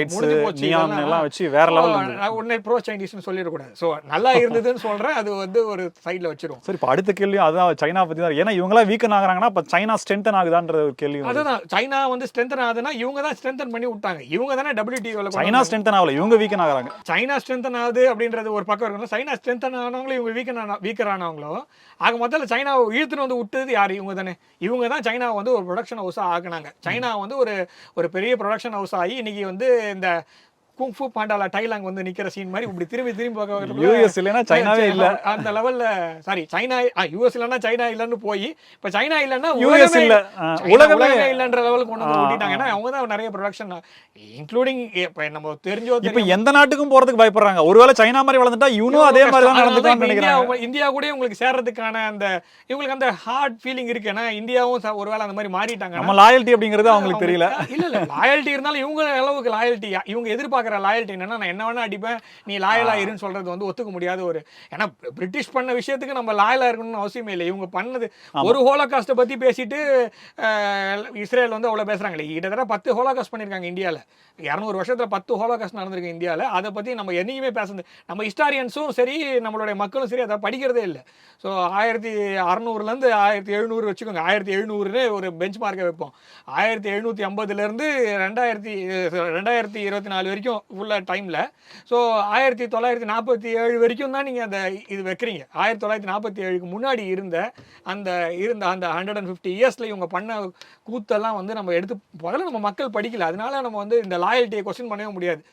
எல்லாம் வச்சு வேற லெவல் உடனே ப்ரோ சைனீஸ்னு சொல்லிடக்கூடாது. ஸோ நல்லா இருந்ததுன்னு சொல்றேன். அது வந்து ஒரு சைடில் வச்சிரும் சரி இப்போ அடுத்த கேள்வி அதான் சைனா பத்தி தான் ஏன்னா இவங்களாம் வீக்கன் ஆகுறாங்கன்னா இப்போ சைனா ஸ்ட்ரென்தன் ஆகுதான்ற ஒரு கேள்வி. அதுதான். சைனா வந்து ஸ்ட்ரென்தன் ஆகுதுன்னா இவங்க தான் ஸ்ட்ரென்தன் பண்ணி விட்டாங்க. இவங்க தானே டபிள்யூடிஓல சைனா ஸ்ட்ரென்தன் ஆகல. இவங்க வீக்கன் ஆகுறாங்க. சைனா ஸ்ட்ரென்தன் ஆகுது அப்படின்றது ஒரு பக்கம் இருக்கணும். சைனா ஸ்ட்ரென்தன் ஆனவங்களும் இவங்க வீக்கன் ஆன வீக்கர் ஆனவங்களோ ஆக மொத்தத்தில் சைனாவை இழுத்துன்னு வந்து விட்டது யார்? இவங்க தானே. இவங்க தான் சைனா வந்து ஒரு ப்ரொடக்ஷன் ஹவுஸாக ஆக்குனாங்க. சைனா வந்து ஒரு ஒரு பெரிய ப்ரொடக்ஷன் ஹவுஸ் ஆகி இன்னைக்கு வந்து இந்த குங்ஃபு பாண்டாலா டைலாங் வந்து நிக்கிற சீன் மாதிரி இப்படி திரும்பி திரும்பி பார்க்க யூஎஸ் இல்லைன்னா சைனாவே இல்ல. அந்த லெவல்ல சாரி சைனா யூஎஸ் இல்லைன்னா சைனா இல்லைன்னு போய் இப்ப சைனா இல்லைன்னா யூஎஸ் இல்ல. உலகமே இல்லைன்ற லெவலுக்கு கொண்டு வந்து ஓட்டிட்டாங்க ஏன்னா அவங்க தான் நிறைய ப்ரொடக்ஷன் இன்க்ளூடிங் இப்ப நம்ம தெரிஞ்சோ இப்ப எந்த நாட்டுக்கும் போறதுக்கு பயப்படுறாங்க. ஒருவேளை சைனா மாதிரி வளர்ந்துட்டா இவனும் அதே மாதிரி தான் இந்தியா நினைக்கிறாங்க. இந்தியா கூட உங்களுக்கு சேர்றதுக்கான அந்த இவங்களுக்கு அந்த ஹார்ட் ஃபீலிங் இருக்கு. ஏன்னா இந்தியாவும் ஒருவேளை அந்த மாதிரி மாறிட்டாங்க நம்ம லாயல்ட்டி அப்படிங்கிறது அவங்களுக்கு தெரியல. இல்ல இல்ல லாயல்ட்டி இருந்தாலும் இவங்க அளவுக்கு லாயல்ட்டி இவங்க எதிர்பார்க்குற லாயல்ட்டி என்னன்னா நான் என்ன வேணா அடிப்பேன் நீ லாயலா இருன்னு சொல்றது வந்து ஒத்துக்க முடியாத ஒரு ஏன்னா பிரிட்டிஷ் பண்ண விஷயத்துக்கு நம்ம லாயலா இருக்கணும்னு அவசியமே இல்லை. இவங்க பண்ணது ஒரு ஹோலோகாஸ்ட்டை பத்தி பேசிட்டு இஸ்ரேல் வந்து அவ்வளவு பேசுறாங்களே. கிட்டத்தட்ட பத்து ஹோலோகாஸ்ட் பண்ணிருக்காங்க இந்தியால. இரநூறு வருஷத்துல பத்து ஹோலோகாஸ்ட் நடந்திருக்கு இந்தியால. அதை பத்தி நம்ம என்னைக்குமே பேசுறது நம்ம ஹிஸ்டாரியன்ஸும் சரி நம்மளுடைய மக்களும் சரி அதை படிக்கிறதே இல்லை. ஸோ ஆயிரத்தி அறநூறுலேருந்து ஆயிரத்தி எழுநூறு வச்சுக்கோங்க. ஆயிரத்தி எழுநூறுன்னு ஒரு பெஞ்ச் மார்க்கை வைப்போம். ஆயிரத்தி எழுநூற்றி ஐம்பதுலேருந்து ரெண்டாயிரத்தி ரெண்டாயிரத்தி இருபத்தி நாலு வரைக்கும் உள்ள டைமில் ஸோ ஆயிரத்தி தொள்ளாயிரத்தி நாற்பத்தி ஏழு வரைக்கும் தான் நீங்கள் அந்த இது வைக்கிறீங்க. ஆயிரத்தி தொள்ளாயிரத்தி நாற்பத்தி ஏழுக்கு முன்னாடி இருந்த அந்த இருந்த அந்த ஹண்ட்ரட் அண்ட் ஃபிஃப்டி இயர்ஸில் இவங்க பண்ண கூத்தெல்லாம் வந்து நம்ம எடுத்து முதல்ல நம்ம மக்கள் படிக்கல. அதனால நம்ம வந்து இந்த லாயல்ட்டியை கொஸ்டின் பண்ணவே முடியாது.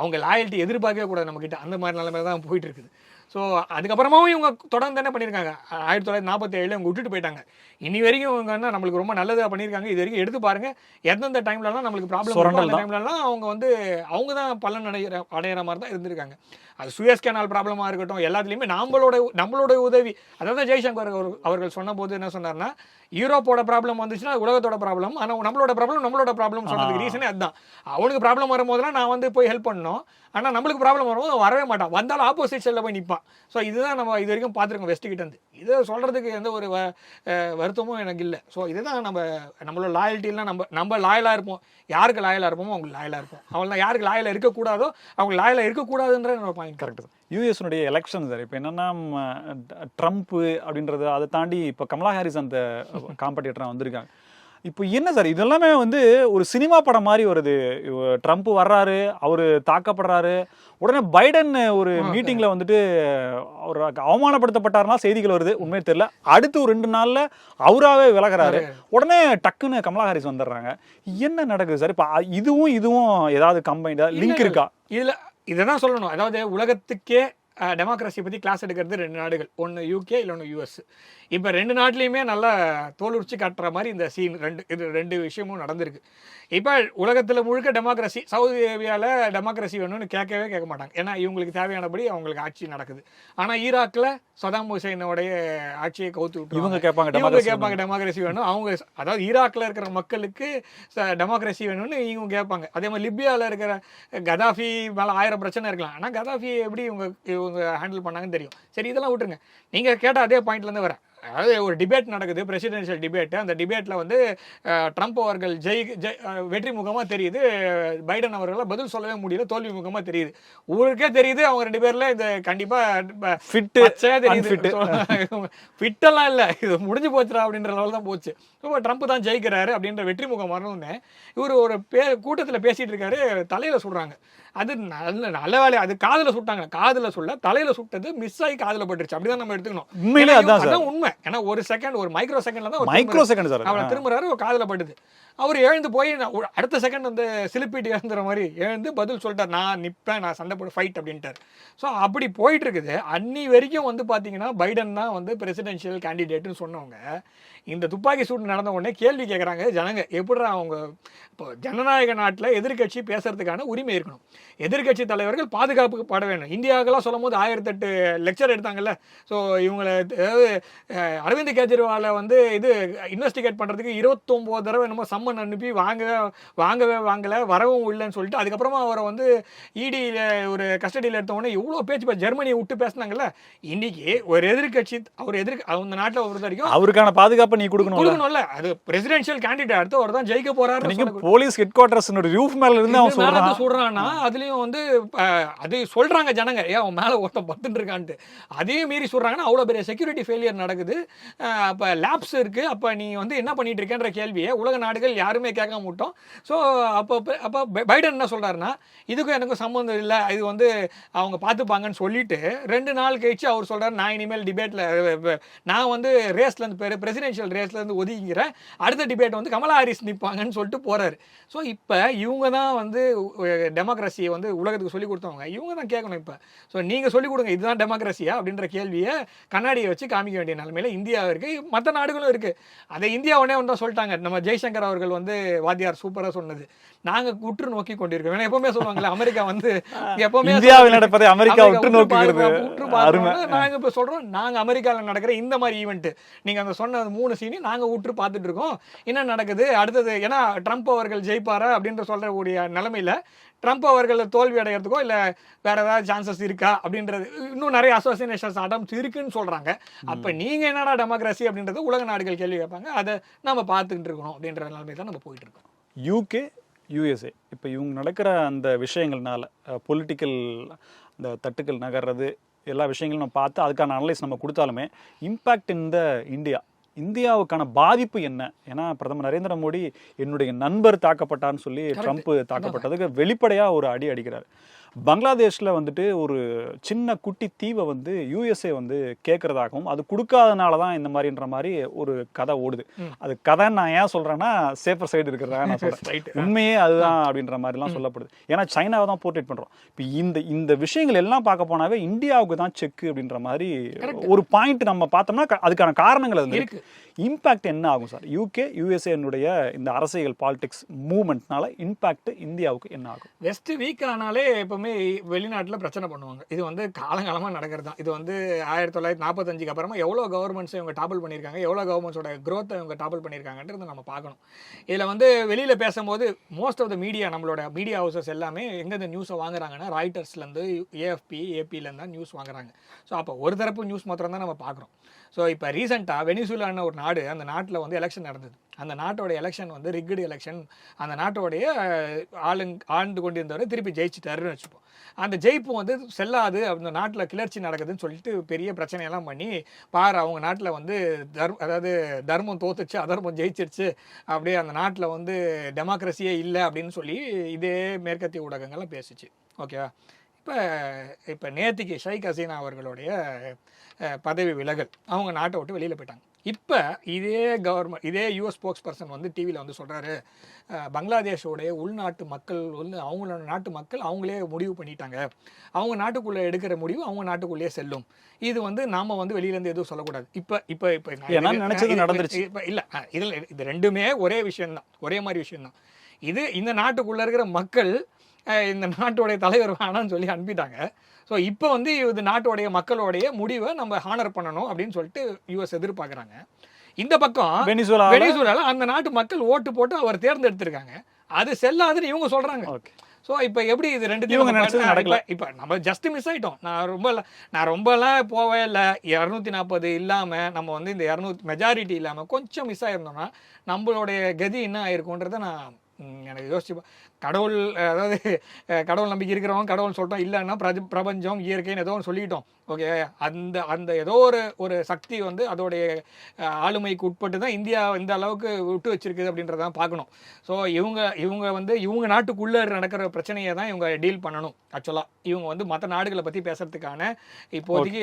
அவங்க லாயல்ட்டி எதிர்பார்க்கவே கூடாது நம்மக்கிட்ட அந்த மாதிரி நிலைமை தான் போயிட்டு இருக்குது. ஸோ அதுக்கப்புறமாவும் இவங்க தொடர்ந்து என்ன பண்ணியிருக்காங்க? ஆயிரத்தி தொள்ளாயிரத்தி நாற்பத்தி ஏழில் இவங்க விட்டுட்டு போயிட்டாங்க. இனி வரைக்கும் இவங்க என்ன நம்மளுக்கு ரொம்ப நல்லதாக பண்ணியிருக்காங்க இது வரைக்கும் எடுத்து பாருங்க. எந்தெந்த டைம்லலாம் நம்மளுக்கு ப்ராப்ளம் அந்த டைம்லலாம் அவங்க வந்து அவங்க தான் பலன் அடைகிற அடையிற மாதிரி தான் இருந்திருக்காங்க. அது சுயஸ் கேனால் ப்ராப்ளமாக இருக்கட்டும் எல்லாத்துலேயுமே நம்மளோட நம்மளோட உதவி. அதாவது ஜெய்சங்கர் அவர் அவர்கள் சொன்னபோது என்ன சொன்னார்னா யூரோப்போட ப்ராப்ளம் வந்துச்சுன்னா உலகத்தோட ப்ராப்ளம் ஆனால் நம்மளோட ப்ராப்ளம் நம்மளோட ப்ராப்ளம் சொன்னதுக்கு ரீசனே அதுதான். அவனுக்கு ப்ராப்ளம் வரும்போதெல்லாம் நான் வந்து போய் ஹெல்ப் பண்ணணும். ஆனால் நம்மளுக்கு ப்ராப்ளம் வரும்போது வரவே மாட்டான். வந்தாலும் ஆப்போசிட் சைடில் போய் நிற்பான் ஸோ இதுதான் நம்ம இது வரைக்கும் பார்த்துருக்கோம் வெஸ்ட் கிட்ட இருந்து இதை சொல்கிறதுக்கு எந்த ஒரு வருத்தமும் எனக்கு இல்லை. ஸோ இதுதான் நம்ம நம்மளோட லாயல்ட்டிலாம் நம்ம நம்ம லாயலாக இருப்போம். யாருக்கு லாயலாக இருப்போமோ அவங்களுக்கு லாயலாக இருப்போம். அவங்கள யாருக்கு லாயலாக இருக்கக்கூடாதோ அவங்க லாயலாக இருக்கக்கூடாதுன்ற என்னோட பாயிண்ட் கரெக்ட் சார் யூஎஸ்னுடைய எலெக்ஷன் சார் இப்போ என்னன்னா ட்ரம்ப் அப்படின்றது அதை தாண்டி இப்போ கமலா ஹாரிஸ் அந்த காம்படிட்டராக வந்திருக்காங்க. இப்போ என்ன சார்? இதெல்லாமே வந்து ஒரு சினிமா படம் மாதிரி வருது. ட்ரம்ப் வர்றாரு அவர் தாக்கப்படுறாரு. உடனே பைடன் ஒரு மீட்டிங்ல வந்துட்டு அவர் அவமானப்படுத்தப்பட்டாருன்னா செய்திகள் வருது. உண்மையே தெரியல. அடுத்து ஒரு ரெண்டு நாள்ல அவராவே விலகுறாரு. உடனே டக்குன்னு கமலா ஹாரிஸ் வந்துடுறாங்க. என்ன நடக்குது சார்? இப்போ இதுவும் இதுவும் ஏதாவது கம்பைண்டா லிங்க் இருக்கா? இதில் இதை தான் சொல்லணும். அதாவது உலகத்துக்கே டெமோக்ரஸி பற்றி கிளாஸ் எடுக்கிறது ரெண்டு நாடுகள். ஒன்று யூகே இல்லொன்று யூஎஸ் இப்போ ரெண்டு நாட்டிலையுமே நல்லா தோலுரிச்சு காட்டுற மாதிரி இந்த சீன் ரெண்டு இது ரெண்டு விஷயமும் நடந்திருக்கு. இப்போ உலகத்தில் முழுக்க டெமோக்ரஸி சவுதி அரேபியாவில் டெமோக்ரஸி வேணும்னு கேட்கவே கேட்க மாட்டாங்க. ஏன்னா இவங்களுக்கு தேவையானபடி அவங்களுக்கு ஆட்சி நடக்குது. ஆனால் ஈராக்கில் சதாம் ஹுசைனோடைய ஆட்சியை கவுத்து விட்டு இவங்க கேட்பாங்க இவங்க கேட்பாங்க டெமோக்ரஸி வேணும். அவங்க அதாவது ஈராக்ல இருக்கிற மக்களுக்கு டெமோக்ரஸி வேணும்னு இவங்க கேட்பாங்க. அதே மாதிரி லிபியாவில் இருக்கிற கதாஃபி மேலே ஆயிரம் பிரச்சனை இருக்கலாம். ஆனால் கதாஃபி எப்படி இவங்க இவங்க ஹேண்டில் பண்ணாங்கன்னு தெரியும். சரி இதெல்லாம் விட்டுருங்க. நீங்கள் கேட்ட அதே பாயிண்ட்லேருந்து வரேன். அதாவது ஒரு டிபேட் நடக்குது பிரசிடென்ஷியல் டிபேட் அந்த டிபேட்டில் வந்து ட்ரம்ப் அவர்கள் ஜெய் ஜெய் வெற்றி முகமாக தெரியுது. பைடன் அவர்களால் பதில் சொல்லவே முடியல தோல்வி முகமாக தெரியுது. ஊருக்கே தெரியுது அவங்க ரெண்டு பேரில் இந்த கண்டிப்பாக ஃபிட் பச்சையா unfit. தெரியுது ஃபிட்டெல்லாம் இல்ல. இது முடிஞ்சு போச்சுடா அப்படின்ற லெவல் தான் போச்சு. இப்போ ட்ரம்ப் தான் ஜெயிக்கிறாரு அப்படின்ற வெற்றி முகம் வரணும்னு இவர் ஒரு பே கூட்டத்துல பேசிட்டு இருக்காரு தலையில சுடுறாங்க. அது நல்ல நல்ல வேலை. அது காதுல சுட்டாங்க. காதுல சுள்ள தலையில சுட்டது மிஸ் ஆகி காதுல பட்டுருச்சு அப்படிதான் நம்ம எடுத்துக்கணும். உண்மையிலே அதான் உண்மை. ஏன்னா ஒரு செகண்ட் ஒரு மைக்ரோ செகண்ட்ல தான் மைக்ரோ செகண்ட் சார். அவரை திரும்புறாரு ஒரு காதுல பட்டுது அவர் எழுந்து போய் அடுத்த செகண்ட் வந்து சிலிப்பிட்டு எழுந்துற மாதிரி எழுந்து பதில் சொல்லிட்டார். நான் நிப்பேன் நான் சண்டை போட ஃபைட் அப்படின்ட்டார். ஸோ அப்படி போயிட்டு இருக்குது அன்னி வரைக்கும் வந்து பார்த்தீங்கன்னா பைடன் தான் வந்து பிரசிடென்ஷியல் கேண்டிடேட்னு சொன்னவங்க. இந்த துப்பாக்கி சூடு நடந்த உடனே கேள்வி கேட்குறாங்க ஜனங்க. எப்படிடா அவங்க இப்போ ஜனநாயக நாட்டில் எதிர்க்கட்சி பேசுறதுக்கான உரிமை இருக்கணும். எதிர்க்கட்சி தலைவர்கள் பாதுகாப்புக்கு பட வேணும் இந்தியாவுக்கெல்லாம் சொல்லும் போது ஆயிரத்தெட்டு லெக்சர் எடுத்தாங்கல்ல. ஸோ இவங்களை அதாவது அரவிந்த் கெஜ்ரிவாலை வந்து இது இன்வெஸ்டிகேட் பண்ணுறதுக்கு இருபத்தொம்போது தடவை என்னமோ சம்மன் அனுப்பி வாங்கவே வாங்கவே வாங்கலை வரவும் இல்லைன்னு சொல்லிட்டு அதுக்கப்புறமா அவரை வந்து இடியில் ஒரு கஸ்டடியில் எடுத்த உடனே இவ்வளோ பேச்சு ஜெர்மனியை விட்டு பேசுனாங்கல்ல. இன்னைக்கு ஒரு எதிர்க்கட்சி அவர் எதிர்க்க அந்த நாட்டில் பொறுத்த வரைக்கும் அவருக்கான பாதுகாப்பை நீ கொடுக்கணும்ல. கொடுக்கணும்ல. அது பிரசிடென்ஷியல் கேண்டிடேட் அடுத்து அவர் தான் ஜெயிக்க போறாரு போலீஸ் ஹெட் குவார்டர்ஸ் ரூஃப் மேல இருந்து அவன் சொல்றான். சொல்றான்னா அதுலேயும் வந்து அது சொல்கிறாங்க ஜனங்க. ஏன் அவன் மேலே ஒருத்தன் பத்துட்டு இருக்கான்ட்டு அதையும் மீறி சொல்கிறாங்கன்னா அவ்வளோ பெரிய செக்யூரிட்டி ஃபெயிலியர் நடக்குது. அப்போ லேப்ஸ் இருக்குது அப்போ நீ வந்து என்ன பண்ணிட்டு இருக்கேன்ற கேள்வியை உலக நாடுகள் யாருமே கேட்க மாட்டோம். ஸோ அப்போ அப்போ பைடன் என்ன சொல்கிறாருன்னா இதுக்கும் எனக்கும் சம்மந்தம் இல்லை. இது வந்து அவங்க பார்த்துப்பாங்கன்னு சொல்லிட்டு ரெண்டு நாள் கழிச்சு அவர் சொல்கிறார் நான் இனிமேல் டிபேட்டில் நான் வந்து ரேஸ்லேருந்து பேர் பிரசிடென்ஷியல் ரேஸ்லேருந்து ஒதுங்கிறேன் ஒதுங்கிக்கிறேன். அடுத்த டிபேட் வந்து கமலா ஹாரிஸ் நிற்பாங்கன்னு சொல்லிட்டு போகிறாரு ஸோ இப்போ இவங்க தான் வந்து டெமோக்ரஸி டெமோக்ரஸியை வந்து உலகத்துக்கு சொல்லி கொடுத்தவங்க. இவங்க தான் கேட்கணும் இப்போ. ஸோ நீங்கள் சொல்லிக் கொடுங்க இதுதான் டெமோக்ரஸியா அப்படின்ற கேள்வியை கண்ணாடியை வச்சு காமிக்க வேண்டிய நிலைமையில இந்தியா இருக்குது மற்ற நாடுகளும் இருக்குது அதை இந்தியா உடனே ஒன்றா சொல்லிட்டாங்க. நம்ம ஜெய்சங்கர் அவர்கள் வந்து வாத்தியார் சூப்பராக சொன்னது. நாங்கள் உற்று நோக்கி கொண்டிருக்கோம் ஏன்னா எப்பவுமே சொல்லுவாங்கல்ல அமெரிக்கா வந்து எப்பவுமே இந்தியாவில் நடப்பதை அமெரிக்கா உற்று நோக்குகிறது பார்க்கிறோம், உற்று அருமை. பார்க்கிறோம்னா நாங்க இப்ப சொல்றோம். நாங்க அமெரிக்கால நடக்கிற இந்த மாதிரி ஈவெண்ட் நீங்க அந்த சொன்ன மூணு சீனி நாங்க உற்று பார்த்துட்டு இருக்கோம். என்ன நடக்குது? அடுத்தது ஏன்னா ட்ரம்ப் அவர்கள் ஜெயிப்பாரா அப்படின்ற சொல்லக்கூடிய நிலைமையில ட்ரம்ப் அவர்கள் தோல்வி அடைகிறதுக்கோ இல்ல வேற ஏதாவது சான்சஸ் இருக்கா அப்படின்றது இன்னும் நிறைய அசோசியேஷன்ஸ் அடம்ஸ் இருக்குன்னு சொல்றாங்க. அப்ப நீங்க என்னடா டெமோக்ரஸி அப்படின்றது உலக நாடுகள் கேள்வி கேட்பாங்க. அதை நம்ம பார்த்துக்கிட்டு இருக்கணும் அப்படின்ற நிலைமையில தான் நம்ம போயிட்டு இருக்கோம். யூகே யூஎஸ்ஏ இப்போ இவங்க நடக்கிற அந்த விஷயங்கள்னால பொலிட்டிக்கல் இந்த தட்டுக்கள் நகர்றது எல்லா விஷயங்களும் நம்ம பார்த்து அதுக்கான அனலைஸ் நம்ம கொடுத்தாலுமே இம்பேக்ட் இந்த இந்தியா இந்தியாவுக்கான பாதிப்பு என்ன? ஏன்னா பிரதமர் நரேந்திர மோடி என்னுடைய நண்பர் தாக்கப்பட்டான்னு சொல்லி ட்ரம்ப் தாக்கப்பட்டதுக்கு வெளிப்படையா ஒரு அடி அடிக்கிறார். பங்களாதேஷ்ல வந்துட்டு ஒரு சின்ன குட்டி தீவை வந்து யூஎஸ்ஏ வந்து கேட்கறதாகவும் அது கொடுக்காதனால தான் இந்த மாதிரின்ற மாதிரி ஒரு கதை ஓடுது. அது கதைன்னு நான் ஏன் சொல்றேன்னா சேஃபர் சைடு இருக்கிறதா நான் சொல்றேன். ரைட் உண்மையே அதுதான் அப்படின்ற மாதிரிலாம் சொல்லப்படுது. ஏன்னா சைனாவை தான் போர்ட்ரேட் பண்றோம். இப்போ இந்த இந்த விஷயங்கள் எல்லாம் பார்க்க போனாவே இந்தியாவுக்கு தான் செக் அப்படின்ற மாதிரி ஒரு பாயிண்ட் நம்ம பார்த்தோம்னா அதுக்கான காரணங்கள் அது இருக்கு. இம்பாக்ட் என்ன ஆகும் சார்? யூகே யூஎஸ்ஏனுடைய இந்த அரசியல் பாலிடிக்ஸ் மூவ்மெண்ட்னால இம்பாக்ட் இந்தியாவுக்கு என்ன ஆகும்? வெஸ்ட் வீக் ஆனாலே எப்பவுமே வெளிநாட்டில் பிரச்சனை பண்ணுவாங்க. இது வந்து காலங்காலமாக நடக்கிறது தான் இது வந்து ஆயிரத்தி தொள்ளாயிரத்தி நாற்பத்தஞ்சுக்கு அப்புறமா எவ்வளோ கவர்மெண்ட்ஸ் இவங்க டாபிள் பண்ணியிருக்காங்க எவ்வளோ கவர்மெண்ட்ஸோட க்ரோத்தை இவங்க டாபிள் பண்ணியிருக்காங்கன்றது நம்ம பார்க்கணும். இதில் வந்து வெளியில் பேசும்போது மோஸ்ட் ஆஃப் த மீடியா நம்மளோட மீடியா ஹவுசஸ் எல்லாமே எங்கேருந்து நியூஸை வாங்குறாங்கன்னா ராய்டர்ஸ்லேருந்து ஏஎஃப்பி ஏபியிலேருந்து தான் நியூஸ் வாங்குறாங்க. ஸோ அப்போ ஒரு தரப்பு நியூஸ் மாத்திரம் தான் நம்ம பார்க்குறோம். ஸோ இப்போ ரீசெண்டாக வெனிசுலான ஒரு நாடு அந்த நாட்டில் வந்து எலெக்ஷன் நடந்தது. அந்த நாட்டோட எலெக்ஷன் வந்து ரிக்கடு எலெக்ஷன் அந்த நாட்டோடைய ஆளுங் ஆண்டு கொண்டிருந்தவரை திருப்பி ஜெயிச்சுட்டாருன்னு வச்சுப்போம். அந்த ஜெயிப்பு வந்து செல்லாது அந்த நாட்டில் கிளர்ச்சி நடக்குதுன்னு சொல்லிட்டு பெரிய பிரச்சனையெல்லாம் பண்ணி பாரு அவங்க நாட்டில் வந்து தர் அதாவது தர்மம் தோத்துச்சு அதர்மம் ஜெயிச்சிருச்சு அப்படியே அந்த நாட்டில் வந்து டெமோக்ரஸியே இல்லை அப்படின்னு சொல்லி இதே மேற்கத்திய ஊடகங்கள்லாம் பேசுச்சு. ஓகேவா இப்போ இப்போ நேத்திக்கு ஷைக் ஹசீனா அவர்களுடைய பதவி விலகல். அவங்க நாட்டை விட்டு வெளியில் போயிட்டாங்க. இப்போ இதே கவர்மெண்ட் இதே யூஎஸ் ஸ்போக்ஸ் பர்சன் வந்து டிவியில் வந்து சொல்கிறாரு பங்களாதேஷோடைய உள்நாட்டு மக்கள் வந்து அவங்களோட நாட்டு மக்கள் அவங்களே முடிவு பண்ணிட்டாங்க. அவங்க நாட்டுக்குள்ளே எடுக்கிற முடிவு அவங்க நாட்டுக்குள்ளேயே செல்லும். இது வந்து நாம வந்து வெளியிலேருந்து எதுவும் சொல்லக்கூடாது. இப்போ இப்போ இப்போ நினைச்சது நடந்துருச்சு. இப்போ இல்லை இதில் இது ரெண்டுமே ஒரே விஷயம்தான். ஒரே மாதிரி விஷயம்தான். இது இந்த நாட்டுக்குள்ளே இருக்கிற மக்கள் இந்த நாட்டோடைய தலைவர் வேணாம்னு சொல்லி அனுப்பிட்டாங்க. ஸோ இப்போ வந்து இது நாட்டோடைய மக்களோடைய முடிவை நம்ம ஹானர் பண்ணணும் அப்படின்னு சொல்லிட்டு யூஎஸ் எதிர்பார்க்குறாங்க. இந்த பக்கம் வெனிசுலா வெனிசுலால அந்த நாட்டு மக்கள் ஓட்டு போட்டு அவர் தேர்ந்தெடுத்திருக்காங்க. அது செல்லாதுன்னு இவங்க சொல்றாங்க. ஓகே ஸோ இப்போ எப்படி இது ரெண்டு இவங்க நினைச்சது நடக்கல. இப்போ நம்ம ஜஸ்ட் மிஸ் ஆயிட்டோம். நான் ரொம்ப நான் ரொம்பலாம் போவே இல்லை. இரநூத்தி நாற்பது இல்லாமல் நம்ம வந்து இந்த இரநூத்தி மெஜாரிட்டி இல்லாமல் கொஞ்சம் மிஸ் ஆயிருந்தோம்னா நம்மளுடைய கதி என்ன ஆயிருக்குன்றதை நான் எனக்கு யோசிச்சு கடவுள் அதாவது கடவுள் நம்பிக்கை இருக்கிறவங்க கடவுள் சொல்லிட்டோம். இல்லைன்னா பிரஜ பிரபஞ்சம் இயற்கைன்னு ஏதோ ஒன்று சொல்லிட்டோம். ஓகே அந்த அந்த ஏதோ ஒரு ஒரு சக்தி வந்து அதோடைய ஆளுமைக்கு உட்பட்டு தான் இந்தியா இந்த அளவுக்கு விட்டு வச்சிருக்குது அப்படின்றதான் பார்க்கணும். ஸோ இவங்க இவங்க வந்து இவங்க நாட்டுக்குள்ளே நடக்கிற பிரச்சனையை தான் இவங்க டீல் பண்ணணும் ஆக்சுவலாக இவங்க வந்து மற்ற நாடுகளை பற்றி பேசுறதுக்கான இப்போதைக்கு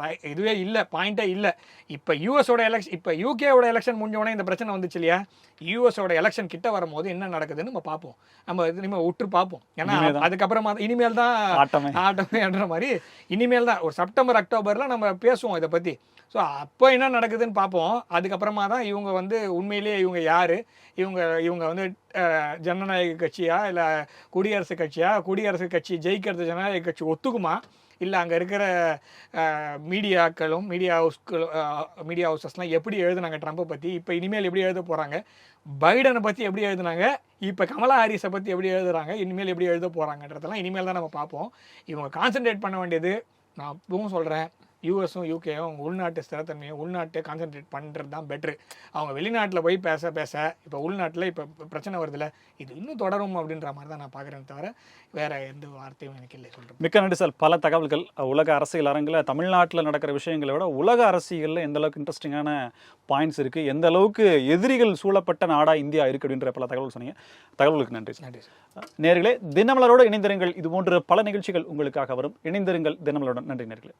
ரை- இதுவே இல்லை பாயிண்டே இல்லை. இப்போ யூஎஸோட எலெக்ஷன் இப்போ யூகேவோட எலெக்ஷன் முடிஞ்ச உடனே இந்த பிரச்சனை வந்துச்சு இல்லையா? யூஎஸோட எலெக்ஷன் கிட்ட வரும்போது என்ன நடக்குதுன்னு நம்ம பார்ப்போம். நம்ம இது இனிமேல் விட்டு பார்ப்போம். ஏன்னா. அதுக்கப்புறமா இனிமேல் தான் ஆட்டமே. ஆட்டோமேன்ற மாதிரி இனிமேல் தான் ஒரு செப்டம்பர் அக்டோபர்ல நம்ம பேசுவோம் இதை பற்றி ஸோ அப்போ என்ன நடக்குதுன்னு பார்ப்போம். அதுக்கப்புறமா தான் இவங்க வந்து உண்மையிலேயே இவங்க யார்? இவங்க இவங்க வந்து ஜனநாயக கட்சியா? இல்லை குடியரசு கட்சியா? குடியரசு கட்சி ஜெயிக்கிறது ஜனநாயக கட்சி ஒத்துக்குமா? இல்லை அங்கே இருக்கிற மீடியாக்களும் மீடியா ஹவுஸ்கள் மீடியா ஹவுசஸ்லாம் எப்படி எழுதுனாங்க ட்ரம்ப்பை பற்றி இப்போ இனிமேல் எப்படி எழுத போகிறாங்க பைடனை பற்றி எப்படி எழுதுனாங்க இப்போ கமலா ஹாரிஸை பற்றி எப்படி எழுதுறாங்க இனிமேல் எப்படி எழுத போகிறாங்கன்றதெல்லாம் இனிமேல் தான் நம்ம பார்ப்போம். இவங்க கான்சென்ட்ரேட் பண்ண வேண்டியது நான் இப்பவும் சொல்கிறேன் யூஎஸும் யூகேயும் உள்நாட்டு ஸ்திரத்தன்மையும் உள்நாட்டை கான்சென்ட்ரேட் பண்ணுறது தான் பெட்ரு அவங்க வெளிநாட்டில் போய் பேச பேச இப்போ உள்நாட்டில் இப்போ பிரச்சனை வருதுல்ல இது இன்னும் தொடரும் அப்படின்ற மாதிரி தான் நான் பார்க்குறேன் தவிர வேற எந்த வார்த்தையும் எனக்கு இல்லை சொல்கிறேன் மிக்க நன்றி சார். பல தகவல்கள். உலக அரசியல் அரங்கில் தமிழ்நாட்டில் நடக்கிற விஷயங்களை விட உலக அரசியலில் எந்த அளவுக்கு இன்ட்ரெஸ்டிங்கான பாயிண்ட்ஸ் இருக்குது எந்த அளவுக்கு எதிரிகள் சூழப்பட்ட நாடாக இந்தியா இருக்குது அப்படின்ற பல தகவல் சொன்னீங்க. தகவலுக்கு நன்றி சார். நன்றி நேர்களே தினமலரோடு இணைந்திருங்கள். இது போன்ற பல நிகழ்ச்சிகள் உங்களுக்காக வரும். இணைந்திருங்கள் தினமலருடன். நன்றி நேர்களே.